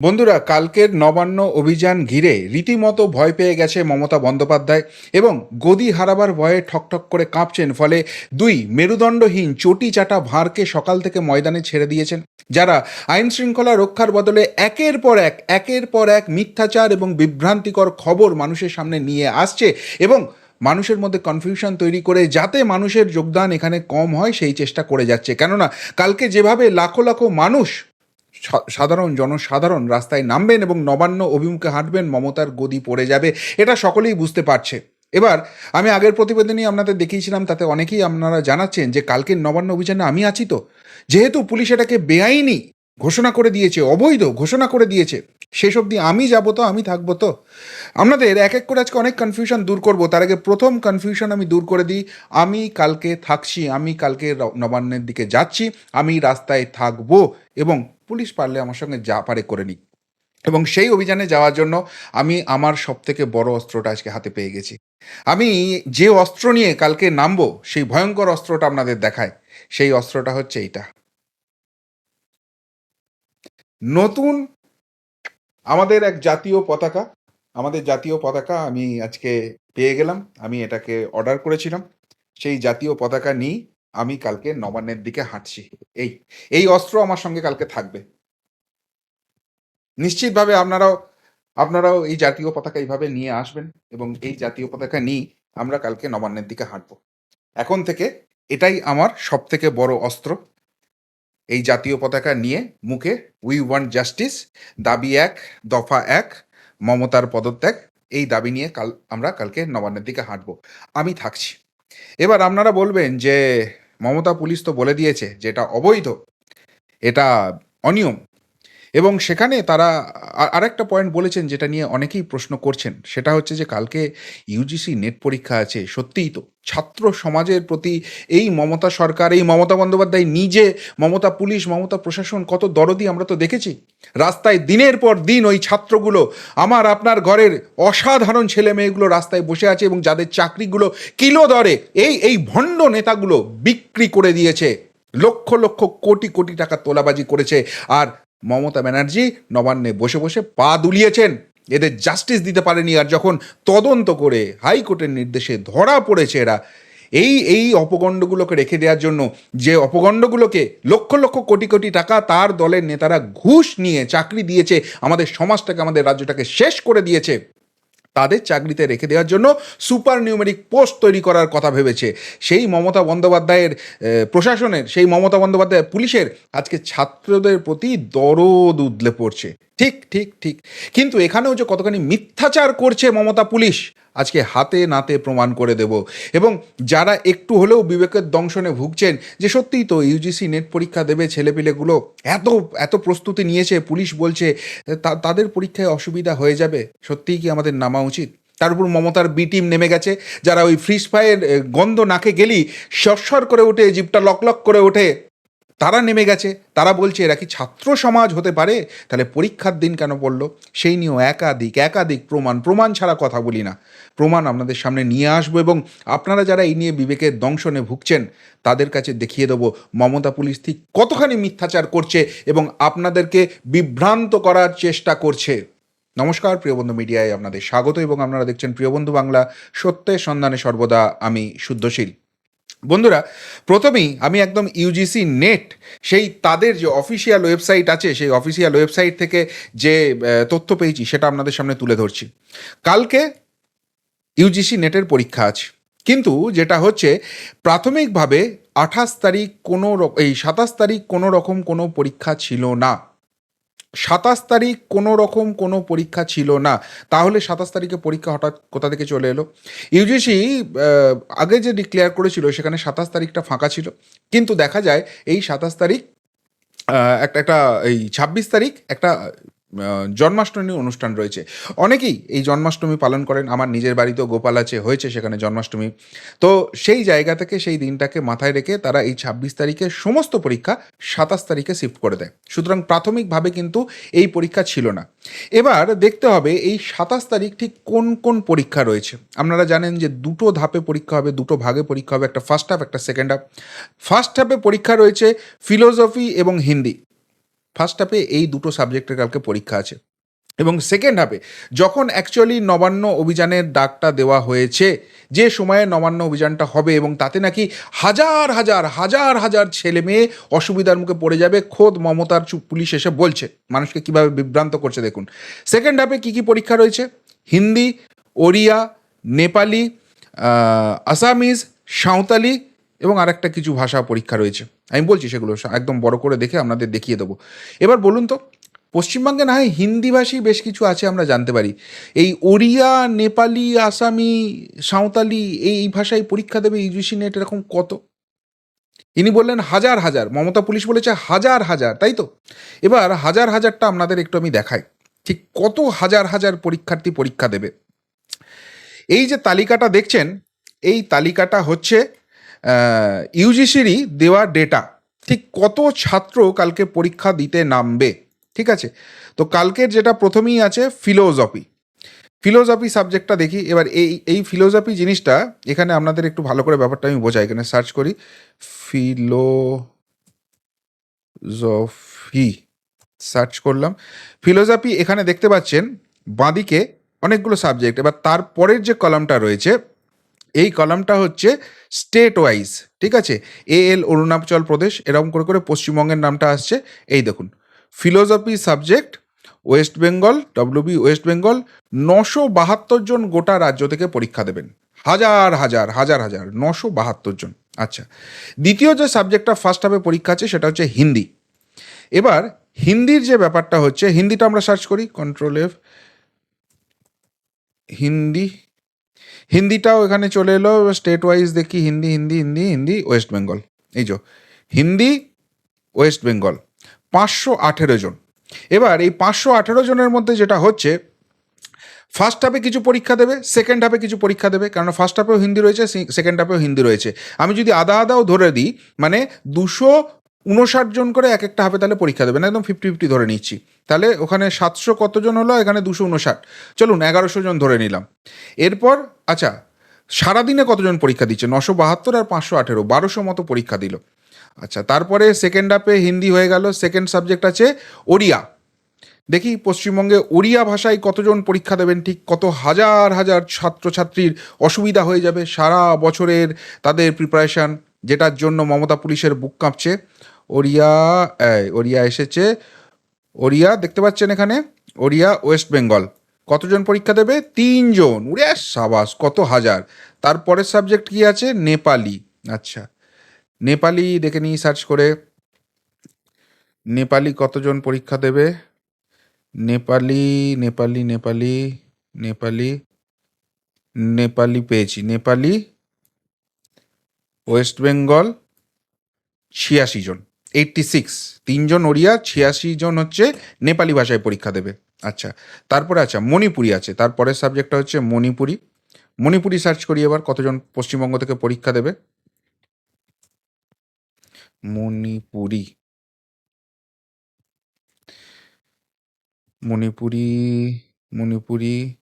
বন্ধুরা, কালকের নবান্ন অভিযান ঘিরে রীতিমতো ভয় পেয়ে গেছে মমতা বন্দ্যোপাধ্যায় এবং গদি হারাবার ভয়ে ঠকঠক করে কাঁপছেন, ফলে দুই মেরুদণ্ডহীন চটি চাটা ভাঁড়কে সকাল থেকে ময়দানে ছেড়ে দিয়েছেন, যারা আইন শৃঙ্খলা রক্ষার বদলে একের পর এক, একের পর এক মিথ্যাচার এবং বিভ্রান্তিকর খবর মানুষের সামনে নিয়ে আসছে এবং মানুষের মধ্যে কনফিউশন তৈরি করে যাতে মানুষের যোগদান এখানে কম হয়, সেই চেষ্টা করে যাচ্ছে। কেননা, কালকে যেভাবে লাখো লাখো মানুষ সাধারণ জনসাধারণ রাস্তায় নামবেন এবং নবান্ন অভিমুখে হাঁটবেন, মমতার গদি পড়ে যাবে, এটা সকলেই বুঝতে পারছে। এবার, আমি আগের প্রতিবেদনই আপনাদের দেখিয়েছিলাম, তাতে অনেকেই আপনারা জানাচ্ছেন যে কালকের নবান্ন অভিযানে আমি আছি তো। যেহেতু পুলিশ এটাকে বেআইনি ঘোষণা করে দিয়েছে, অবৈধ ঘোষণা করে দিয়েছে শেষ অবধি আমি যাব তো, আমি থাকব তো। আপনাদের এক এক করে আজকে অনেক কনফিউশন দূর করব। তার আগে প্রথম কনফিউশন আমি দূর করে দিই। আমি কালকে থাকছি, আমি কালকে নবান্নের দিকে যাচ্ছি। আমি রাস্তায় থাকব এবং পুলিশ পারলে আমার সঙ্গে যা পারে করে নিই এবং সেই অভিযানে যাওয়ার জন্য আমি আমার সব থেকে বড় অস্ত্রটা আজকে হাতে পেয়ে গেছি। আমি যে অস্ত্র নিয়ে কালকে নামবো, সেই ভয়ঙ্কর অস্ত্রটা আপনাদের দেখায়। সেই অস্ত্রটা হচ্ছে এইটা। নতুন আমাদের এক জাতীয় পতাকা। আমাদের জাতীয় পতাকা আমি আজকে পেয়ে গেলাম। আমি এটাকে অর্ডার করেছিলাম। সেই জাতীয় পতাকা নিয়ে আমি কালকে নবান্নের দিকে হাঁটছি। এই এই অস্ত্র আমার সঙ্গে কালকে থাকবে। নিশ্চিতভাবে আপনারাও আপনারাও এই জাতীয় পতাকা এইভাবে নিয়ে আসবেন এবং এই জাতীয় পতাকা নিয়ে আমরা কালকে নবান্নের দিকে হাঁটবো। এখন থেকে এটাই আমার সব থেকে বড় অস্ত্র। এই জাতীয় পতাকা নিয়ে মুখে উই ওয়ান্ট জাস্টিস দাবি এক, দফা এক, মমতার পদত্যাগ, এই দাবি নিয়ে কাল, আমরা কালকে নবান্নের দিকে হাঁটবো। আমি থাকছি। এবার আপনারা বলবেন যে মমতা পুলিশ তো বলে দিয়েছে যে এটা অবৈধ, এটা অনিয়ম। এবং সেখানে তারা আরেকটা পয়েন্ট বলেছেন যেটা নিয়ে অনেকেই প্রশ্ন করছেন। সেটা হচ্ছে যে কালকে ইউজিসি নেট পরীক্ষা আছে। সত্যিই তো ছাত্র সমাজের প্রতি এই মমতা সরকার, এই মমতা বন্দ্যোপাধ্যায় নিজে, মমতা পুলিশ, মমতা প্রশাসন কত দরদি আমরা তো দেখেছি। রাস্তায় দিনের পর দিন ওই ছাত্রগুলো, আমার আপনার ঘরের অসাধারণ ছেলে মেয়েগুলো রাস্তায় বসে আছে এবং যাদের চাকরিগুলো কিলো দরে, এই এই ভণ্ড নেতাগুলো বিক্রি করে দিয়েছে। লক্ষ লক্ষ, কোটি কোটি টাকা তোলাবাজি করেছে। আর মমতা ব্যানার্জি নবান্নে বসে বসে পা দুলিয়েছেন। এদের জাস্টিস দিতে পারেনি আর যখন তদন্ত করে হাইকোর্টের নির্দেশে ধরা পড়েছে এরা, এই এই অপগণ্ডগুলোকে রেখে দেওয়ার জন্য, যে অপগণ্ডগুলোকে লক্ষ লক্ষ কোটি কোটি টাকা তার দলের নেতারা ঘুষ নিয়ে চাকরি দিয়েছে, আমাদের সমাজটাকে, আমাদের রাজ্যটাকে শেষ করে দিয়েছে। তাদের চাকরিতে রেখে দেওয়ার জন্য সুপার নিউমেরিক পোস্ট তৈরি করার কথা ভেবেছে। সেই মমতা বন্দ্যোপাধ্যায়ের প্রশাসনের, সেই মমতা বন্দ্যোপাধ্যায়ের পুলিশের আজকে ছাত্রদের প্রতি দরদ উদলে পড়ছে। ঠিক ঠিক ঠিক। কিন্তু এখানেও যে কতখানি মিথ্যাচার করছে মমতা পুলিশ, আজকে হাতে নাতে প্রমাণ করে দেব। এবং যারা একটু হলেও বিবেকের দংশনে ভুগছেন, যে সত্যিই তো ইউজিসি নেট পরীক্ষা দেবে ছেলেপিলেগুলো, এত এত প্রস্তুতি নিয়েছে, পুলিশ বলছে তাদের পরীক্ষায় অসুবিধা হয়ে যাবে, সত্যিই কি আমাদের নামা উচিত? তার উপর মমতার বি টিম নেমে গেছে, যারা ওই ফ্রিজ ফায়ার গন্ধ নাকে গেলেই সরসর করে ওঠে জিপটা লক লক করে ওঠে তারা নেমে গেছে, তারা বলছে, এরা কি ছাত্র সমাজ হতে পারে? তাহলে পরীক্ষার দিন কেন পড়ল? সেই নিয়েও একাধিক একাধিক প্রমাণ প্রমাণ ছাড়া কথা বলি না। প্রমাণ আপনাদের সামনে নিয়ে আসব এবং আপনারা যারা এই নিয়ে বিবেকের দংশনে ভুগছেন, তাদের কাছে দেখিয়ে দেবো মমতা পুলিশ ঠিক কতখানি মিথ্যাচার করছে এবং আপনাদেরকে বিভ্রান্ত করার চেষ্টা করছে। নমস্কার প্রিয়বন্ধু মিডিয়ায় আপনাদের স্বাগত এবং আপনারা দেখছেন প্রিয়বন্ধু বাংলা। সত্যের সন্ধানে সর্বদা আমি শুদ্ধশীল। বন্ধুরা, প্রথমেই আমি একদম ইউজিসি নেট সেই তাদের যে অফিসিয়াল ওয়েবসাইট আছে, সেই অফিসিয়াল ওয়েবসাইট থেকে যে তথ্য পেয়েছি, সেটা আপনাদের সামনে তুলে ধরছি। কালকে ইউজিসি নেটের পরীক্ষা আছে। কিন্তু যেটা হচ্ছে, প্রাথমিকভাবে আঠাশ তারিখ কোনো এই সাতাশ তারিখ কোনো রকম কোনো পরীক্ষা ছিল না। সাতাশ তারিখ কোনো রকম কোনো পরীক্ষা ছিল না। তাহলে সাতাশ তারিখে পরীক্ষা হঠাৎ কোথা থেকে চলে এলো? ইউজিসি আগে যে ডিক্লেয়ার করেছিল সেখানে সাতাশ তারিখটা ফাঁকা ছিল। কিন্তু দেখা যায় এই সাতাশ তারিখ একটা একটা, এই ছাব্বিশ তারিখ একটা জন্মাষ্টমী অনুষ্ঠান রয়েছে। অনেকেই এই জন্মাষ্টমী পালন করেন। আমার নিজের বাড়িতেও গোপাল আছে, হয়েছে সেখানে জন্মাষ্টমী। তো সেই জায়গা থেকে সেই দিনটাকে মাথায় রেখে তারা এই ছাব্বিশ তারিখে সমস্ত পরীক্ষা সাতাশ তারিখে শিফট করে দেয়। সুতরাং প্রাথমিকভাবে কিন্তু এই পরীক্ষা ছিল না। এবার দেখতে হবে এই সাতাশ তারিখ ঠিক কোন কোন পরীক্ষা রয়েছে। আপনারা জানেন যে দুটো ধাপে পরীক্ষা হবে, দুটো ভাগে পরীক্ষা হবে, একটা ফার্স্ট হাফ একটা সেকেন্ড হাফ ফার্স্ট হাফে পরীক্ষা রয়েছে ফিলোসফি এবং হিন্দি। ফার্স্ট হাফে এই দুটো সাবজেক্টের কালকে পরীক্ষা আছে। এবং সেকেন্ড হাফে যখন অ্যাকচুয়ালি নবান্ন অভিযানের ডাকটা দেওয়া হয়েছে, যে সময়ে নবান্ন অভিযানটা হবে এবং তাতে নাকি হাজার হাজার হাজার হাজার ছেলে মেয়ে অসুবিধার মুখে পড়ে যাবে, খোদ মমতার পুলিশ এসে বলছে, মানুষকে কীভাবে বিভ্রান্ত করছে দেখুন। সেকেন্ড হাফে কী কী পরীক্ষা রয়েছে? হিন্দি, ওড়িয়া, নেপালি আসামিজ, সাঁওতালি এবং আরেকটা কিছু ভাষা পরীক্ষা রয়েছে। আমি বলছি সেগুলো, একদম বড় করে দেখে আপনাদের দেখিয়ে দেবো। এবার বলুন তো, পশ্চিমবঙ্গে না হয় হিন্দিভাষী বেশ কিছু আছে আমরা জানতে পারি। এই ওড়িয়া, নেপালি, আসামি, সাঁওতালি, এই ভাষায় পরীক্ষা দেবে ইউজিসি নেট এরকম কত? ইনি বললেন হাজার হাজার, মমতা পুলিশ বলেছে হাজার হাজার, তাই তো? এবার হাজার হাজারটা আপনাদের একটু আমি দেখাই, ঠিক কত হাজার হাজার পরীক্ষার্থী পরীক্ষা দেবে? এই যে তালিকাটা দেখছেন, এই তালিকাটা হচ্ছে ইউজিসিরই দেওয়া ডেটা ঠিক কত ছাত্র কালকে পরীক্ষা দিতে নামবে, ঠিক আছে? তো কালকের যেটা প্রথমেই আছে ফিলোজফি ফিলোজফি সাবজেক্টটা দেখি, এবার এই এই ফিলোজফি জিনিসটা এখানে আপনাদের একটু ভালো করে ব্যাপারটা আমি বোঝাই, এখানে সার্চ করি ফিলোজফি সার্চ করলাম ফিলোজফি এখানে দেখতে পাচ্ছেন বাঁদিকে অনেকগুলো সাবজেক্ট এবার তারপরের যে কলামটা রয়েছে এই কলামটা হচ্ছে স্টেট ওয়াইজ ঠিক আছে? এ এল অরুণাচল প্রদেশ এরকম করে করে পশ্চিমবঙ্গের নামটা আসছে। এই দেখুন philosophy subject West Bengal WB West Bengal নশো বাহাত্তর জন গোটা রাজ্য থেকে পরীক্ষা দেবেন। হাজার হাজার হাজার হাজার, নশো বাহাত্তর জন। আচ্ছা দ্বিতীয় যে সাবজেক্টটা ফার্স্ট হাফে পরীক্ষা আছে, সেটা হচ্ছে হিন্দি। এবার, হিন্দির যে ব্যাপারটা হচ্ছে, হিন্দিটা আমরা সার্চ করি কন্ট্রোল এফ হিন্দি হিন্দিটাও এখানে চলে এলো স্টেট ওয়াইজ দেখি হিন্দি হিন্দি হিন্দি হিন্দি ওয়েস্ট বেঙ্গল এই যে, হিন্দি ওয়েস্ট বেঙ্গল পাঁচশো আঠেরো জন। এবার এই পাঁচশো আঠেরো জনের মধ্যে যেটা হচ্ছে ফার্স্ট হাফে কিছু পরীক্ষা দেবে সেকেন্ড হাফে কিছু পরীক্ষা দেবে কারণ ফার্স্ট হাফেও হিন্দি রয়েছে সেকেন্ড হাফেও হিন্দি রয়েছে। আমি যদি আদা আদাও ধরে দিই মানে দুশো উনষাট জন করে এক একটা হাফে তাহলে পরীক্ষা দেবেন, একদম ফিফটি ফিফটি ধরে নিচ্ছি। তাহলে ওখানে সাতশো কতজন হলো, এখানে দুশো উনষাট চলুন, এগারোশো জন ধরে নিলাম। এরপর আচ্ছা সারাদিনে কতজন পরীক্ষা দিচ্ছে? নশো বাহাত্তর আর পাঁচশো আঠেরো, বারোশো মতো পরীক্ষা দিল। আচ্ছা তারপরে সেকেন্ড হাফে হিন্দি হয়ে গেল সেকেন্ড সাবজেক্ট আছে ওড়িয়া। দেখি, পশ্চিমবঙ্গে ওড়িয়া ভাষায় কতজন পরীক্ষা দেবেন, ঠিক কত হাজার হাজার ছাত্রছাত্রীর অসুবিধা হয়ে যাবে সারা বছরের তাদের প্রিপারেশান যেটার জন্য মমতা পুলিশের বুক কাঁপছে। ওড়িয়া ওড়িয়া এসেছে। ওড়িয়া, দেখতে পাচ্ছেন এখানে? ওড়িয়া, ওয়েস্ট বেঙ্গল। কতজন পরীক্ষা দেবে? তিনজন। উড়ে সাবাস, কত হাজার। তারপরের সাবজেক্ট কি আছে? নেপালি। আচ্ছা। নেপালি দেখে নিই, সার্চ করে। নেপালি কতজন পরীক্ষা দেবে? নেপালি নেপালি নেপালি নেপালি নেপালি পেয়েছি। নেপালি, ওয়েস্ট বেঙ্গল, ছিয়াশি জন। এইটটি সিক্স তিনজন ওড়িয়া ছিয়াশি জন হচ্ছে নেপালি ভাষায় পরীক্ষা দেবে। আচ্ছা তারপরে আচ্ছা মণিপুরি আছে। তারপরের সাবজেক্টটা হচ্ছে মণিপুরি। মণিপুরি সার্চ করি এবার কতজন পশ্চিমবঙ্গ থেকে পরীক্ষা দেবে। মণিপুরি। মণিপুরি মণিপুরি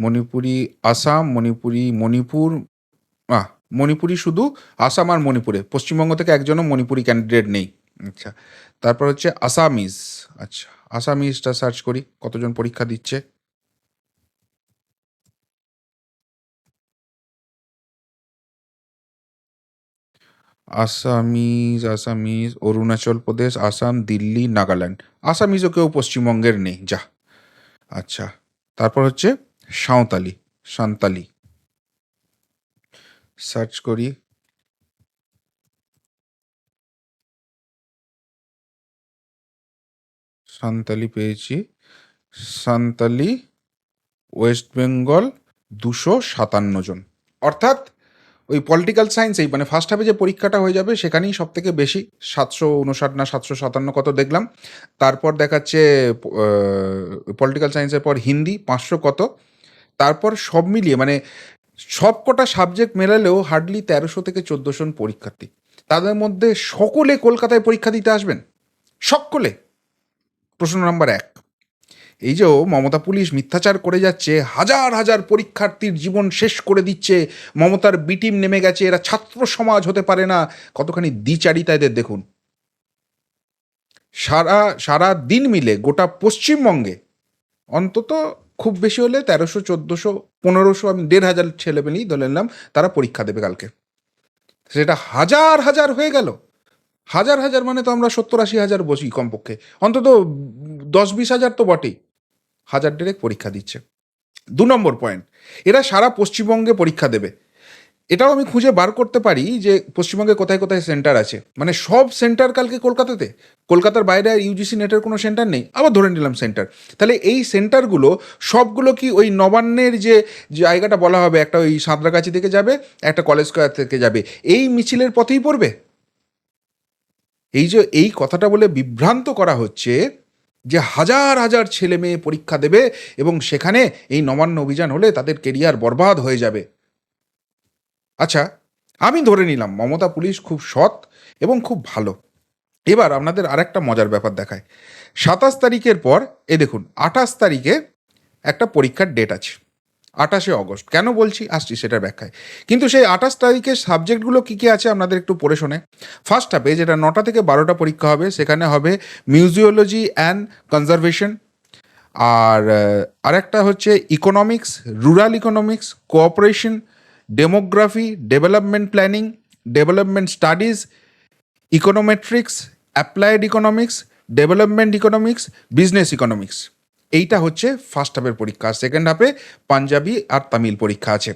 মণিপুরি আসাম, মণিপুরি মণিপুর, আহ, মণিপুরি শুধু আসাম আর মণিপুরে। পশ্চিমবঙ্গ থেকে একজনও মণিপুরি ক্যান্ডিডেট নেই। আচ্ছা তারপর হচ্ছে আসামিজ আচ্ছা আসামিজটা সার্চ করি, কতজন পরীক্ষা দিচ্ছে? আসামিজ আসামিজ, অরুণাচল প্রদেশ, আসাম, দিল্লি, নাগাল্যান্ড। আসামিজও কেউ পশ্চিমবঙ্গের নেই, যা। আচ্ছা তারপর হচ্ছে সাঁওতালি সান্তালি সার্চ করি। সান্তালি পেয়েছি। সান্তালি, ওয়েস্ট বেঙ্গল দুশো সাতান্ন জন। অর্থাৎ ওই পলিটিক্যাল সায়েন্স এই মানে ফার্স্ট হাফে যে পরীক্ষাটা হয়ে যাবে সেখানেই সব থেকে বেশি সাতশো উনষাট না সাতশো সাতান্ন কত দেখলাম। তারপর দেখাচ্ছে পলিটিক্যাল সায়েন্সের পর হিন্দি পাঁচশো কত। তারপর সব মিলিয়ে মানে সব কটা সাবজেক্ট মেলালেও হার্ডলি তেরোশো থেকে চোদ্দোশো পরীক্ষার্থী। তাদের মধ্যে সকলে কলকাতায় পরীক্ষা দিতে আসবেন? সকলে। প্রশ্ন নাম্বার এক। এই যে মমতা পুলিশ মিথ্যাচার করে যাচ্ছে, হাজার হাজার পরীক্ষার্থীর জীবন শেষ করে দিচ্ছে, মমতার বিটিম নেমে গেছে, এরা ছাত্র সমাজ হতে পারে না, কতখানি দ্বিচারিতা এদের দেখুন। সারা সারা দিন মিলে গোটা পশ্চিমবঙ্গে, অন্তত খুব বেশি হলে তেরোশো, চোদ্দোশো, পনেরোশো, আমি দেড় হাজার ছেলেমেলেই ধরে নিলাম, তারা পরীক্ষা দেবে কালকে। সেটা হাজার হাজার হয়ে গেল। হাজার হাজার মানে তো আমরা সত্তর আশি হাজার বসি কমপক্ষে। অন্তত দশ বিশ হাজার তো বটেই। হাজার ডেরেক পরীক্ষা দিচ্ছে। দু নম্বর পয়েন্ট এরা সারা পশ্চিমবঙ্গে পরীক্ষা দেবে। এটাও আমি খুঁজে বার করতে পারি যে পশ্চিমবঙ্গে কোথায় কোথায় সেন্টার আছে। মানে সব সেন্টার কালকে কলকাতাতে। কলকাতার বাইরে আর ইউজিসি নেটের কোনো সেন্টার নেই। আবার ধরে নিলাম সেন্টার তাহলে এই সেন্টারগুলো সবগুলো কি ওই নবান্নের যে জায়গাটা বলা হবে, একটা ওই সাঁতরাগাছি থেকে যাবে, একটা কলেজ স্কোয়ার থেকে যাবে, এই মিছিলের পথেই পড়বে? এই যে এই কথাটা বলে বিভ্রান্ত করা হচ্ছে যে হাজার হাজার ছেলে মেয়ে পরীক্ষা দেবে এবং সেখানে এই নবান্ন অভিযান হলে তাদের কেরিয়ার বরবাদ হয়ে যাবে। আচ্ছা আমি ধরে নিলাম মমতা পুলিশ খুব সৎ এবং খুব ভালো। এবার আপনাদের আরেকটা মজার ব্যাপার দেখায়। সাতাশ তারিখের পর, এ দেখুন, আঠাশ তারিখে একটা পরীক্ষার ডেট আছে। আঠাশে অগস্ট। কেন বলছি? আসছি সেটার ব্যাখ্যায়। কিন্তু সেই আঠাশ তারিখের সাবজেক্টগুলো কী কী আছে আপনাদের একটু পড়ে শোনে। ফার্স্ট হাফে যেটা নটা থেকে বারোটা পরীক্ষা হবে, সেখানে হবে মিউজিওলজি অ্যান্ড কনজারভেশন আর আরেকটা হচ্ছে economics rural economics cooperation demography development planning development studies econometrics applied economics development economics business economics এইটা হচ্ছে ফার্স্ট হাফের পরীক্ষা সেকেন্ড হাফে পাঞ্জাবি আর তামিল পরীক্ষা আছে।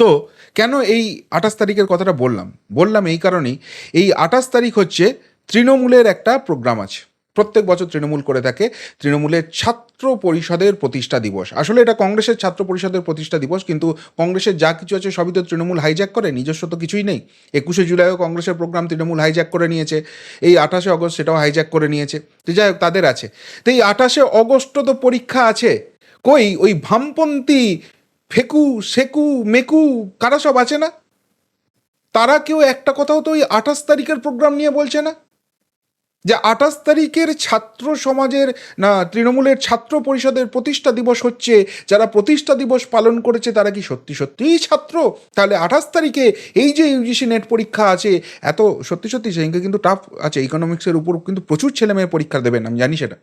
তো কেন এই আঠাশ তারিখের কথাটা বললাম? বললাম এই কারণেই, এই আঠাশ তারিখ হচ্ছে তৃণমূলের একটা প্রোগ্রাম আছে। প্রত্যেক বছর তৃণমূল করে থাকে। তৃণমূলের ছাত্র পরিষদের প্রতিষ্ঠা দিবস। আসলে এটা কংগ্রেসের ছাত্র পরিষদের প্রতিষ্ঠা দিবস, কিন্তু কংগ্রেসের যা কিছু আছে সবই তো তৃণমূল হাইজ্যাক করে, নিজস্ব তো কিছুই নেই। একুশে জুলাইও কংগ্রেসের প্রোগ্রাম তৃণমূল হাইজ্যাক করে নিয়েছে। এই আঠাশে অগস্ট সেটাও হাইজ্যাক করে নিয়েছে। তো যাই হোক, তাদের আছে। তো এই আঠাশে অগস্ট তো পরীক্ষা আছে। কই, ওই ভামপন্থী ফেকু, সেকু, মেকু, কারা সব আছে না? তারা কেউ একটা কথাও তো ওই আঠাশ তারিখের প্রোগ্রাম নিয়ে বলছে না? যে আঠাশ তারিখের ছাত্র সমাজের, না, তৃণমূলের ছাত্র পরিষদের প্রতিষ্ঠা দিবস হচ্ছে, যারা প্রতিষ্ঠা দিবস পালন করেছে তারা কি সত্যি সত্যিই ছাত্র? তাহলে আঠাশ তারিখে এই যে ইউজিসি নেট পরীক্ষা আছে, এত সত্যি সত্যি সেদিনকে কিন্তু টাফ আছে ইকোনমিক্সের উপর কিন্তু প্রচুর ছেলে মেয়ে পরীক্ষা দেবেন, আমি জানি সেটা।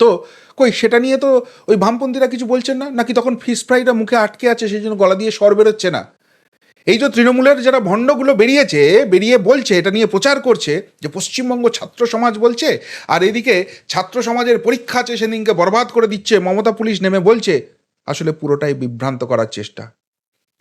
তো, কই, সেটা নিয়ে তো ওই বামপন্থীরা কিছু বলছেন না? নাকি তখন ফিস ফ্রাইটা মুখে আটকে আছে, সেই জন্য গলা দিয়ে স্বর বেরোচ্ছে না? এই যে তৃণমূলের যারা ভণ্ডগুলো বেরিয়েছে, বেরিয়ে বলছে, এটা নিয়ে প্রচার করছে, যে পশ্চিমবঙ্গ ছাত্র সমাজ বলছে, আর এদিকে ছাত্র সমাজের পরীক্ষা আছে সেদিনকে বরবাদ করে দিচ্ছে, মমতা পুলিশ নেমে বলছে, আসলে পুরোটাই বিভ্রান্ত করার চেষ্টা।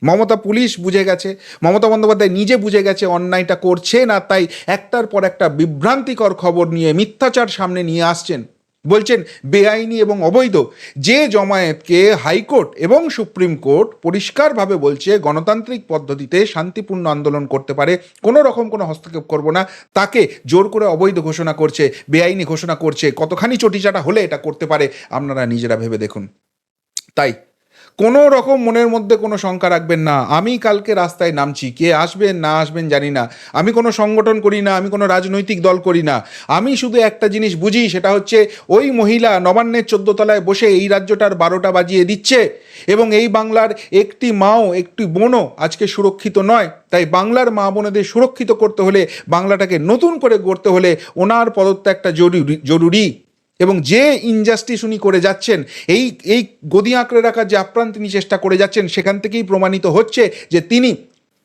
মমতা পুলিশ বুঝে গেছে, মমতা বন্দ্যোপাধ্যায় নিজে বুঝে গেছে অন্যায়টা করছে না, তাই একটার পর একটা বিভ্রান্তিকর খবর নিয়ে মিথ্যাচার সামনে নিয়ে আসছেন। বলছেন, বেআইনি এবং অবৈধ। যে জমায়েতকে হাইকোর্ট এবং সুপ্রিম কোর্ট পরিষ্কারভাবে বলছে, গণতান্ত্রিক পদ্ধতিতে শান্তিপূর্ণ আন্দোলন করতে পারে, কোনো রকম কোনো হস্তক্ষেপ করব না, তাকে জোর করে অবৈধ ঘোষণা করছে, বেআইনি ঘোষণা করছে, কতখানি চটিচাটা হলে এটা করতে পারে, আপনারা নিজেরা ভেবে দেখুন। তাই কোনো রকম মনের মধ্যে কোনো শঙ্কা রাখবেন না। আমি কালকে রাস্তায় নামছি। কে আসবেন, না আসবেন জানি না। আমি কোনো সংগঠন করি না, আমি কোনো রাজনৈতিক দল করি না। আমি শুধু একটা জিনিস বুঝি, সেটা হচ্ছে ওই মহিলা নবান্নের চোদ্দ তলায় বসে এই রাজ্যটার বারোটা বাজিয়ে দিচ্ছে এবং এই বাংলার একটি মাও, একটি বোনও আজকে সুরক্ষিত নয়। তাই বাংলার মা বোনেদের সুরক্ষিত করতে হলে, বাংলাটাকে নতুন করে গড়তে হলে ওনার পদত্যাগটা জরুরি জরুরি। এবং যে ইনজাস্টিস উনি করে যাচ্ছেন, এই এই গদি আঁকড়ে রাখার যে আপ্রাণ তিনি চেষ্টা করে যাচ্ছেন, সেখান থেকেই প্রমাণিত হচ্ছে যে তিনি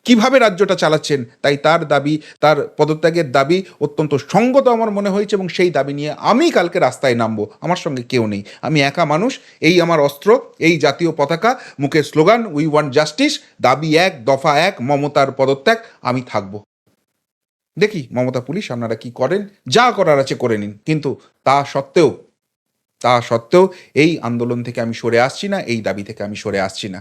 কীভাবে রাজ্যটা চালাচ্ছেন। তাই তার দাবি, তার পদত্যাগের দাবি অত্যন্ত সঙ্গত আমার মনে হয়েছে এবং সেই দাবি নিয়ে আমি কালকে রাস্তায় নামবো। আমার সঙ্গে কেউ নেই। আমি একা মানুষ, এই আমার অস্ত্র, এই জাতীয় পতাকা মুখে স্লোগান উই ওয়ান্ট জাস্টিস দাবি এক, দফা এক, মমতার পদত্যাগ, আমি থাকব। দেখি মমতা পুলিশ আপনারা কি করেন, যা করার আছে করে নিন। কিন্তু তা সত্ত্বেও তা সত্ত্বেও এই আন্দোলন থেকে আমি সরে আসছি না, এই দাবি থেকে আমি সরে আসছি না।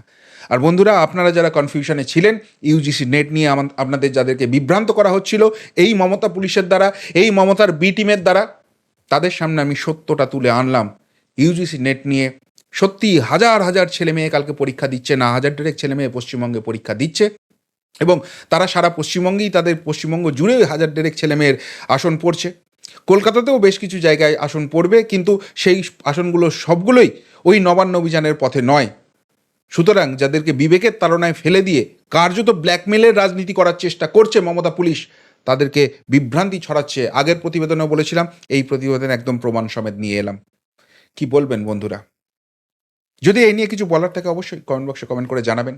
আর বন্ধুরা, আপনারা যারা কনফিউশনে ছিলেন ইউজিসি নেট নিয়ে আপনাদের যাদেরকে বিভ্রান্ত করা হচ্ছিল, এই মমতা পুলিশের দ্বারা, এই মমতার বি টিমের দ্বারা, তাদের সামনে আমি সত্যটা তুলে আনলাম। ইউজিসি নেট নিয়ে সত্যি হাজার হাজার ছেলে মেয়ে কালকে পরীক্ষা দিচ্ছে না, হাজার ডেরেক ছেলে মেয়ে পশ্চিমবঙ্গে পরীক্ষা দিচ্ছে। এবং তারা সারা পশ্চিমবঙ্গেই তাদের পশ্চিমবঙ্গ জুড়ে হাজার ডেরেক ছেলেমেয়ের আসন পড়ছে। কলকাতাতেও বেশ কিছু জায়গায় আসন পড়বে, কিন্তু সেই আসনগুলো সবগুলোই ওই নবান্ন অভিযানের পথে নয়। সুতরাং যাদেরকে বিবেকের তাড়নায় ফেলে দিয়ে কার্যত ব্ল্যাকমেলের রাজনীতি করার চেষ্টা করছে মমতা পুলিশ, তাদেরকে বিভ্রান্তি ছড়াচ্ছে। আগের প্রতিবেদনেও বলেছিলাম, এই প্রতিবেদন একদম প্রমাণ সমেত নিয়ে এলাম। কি বলবেন বন্ধুরা? যদি এই নিয়ে কিছু বলার থাকে অবশ্যই কমেন্ট বক্সে কমেন্ট করে জানাবেন।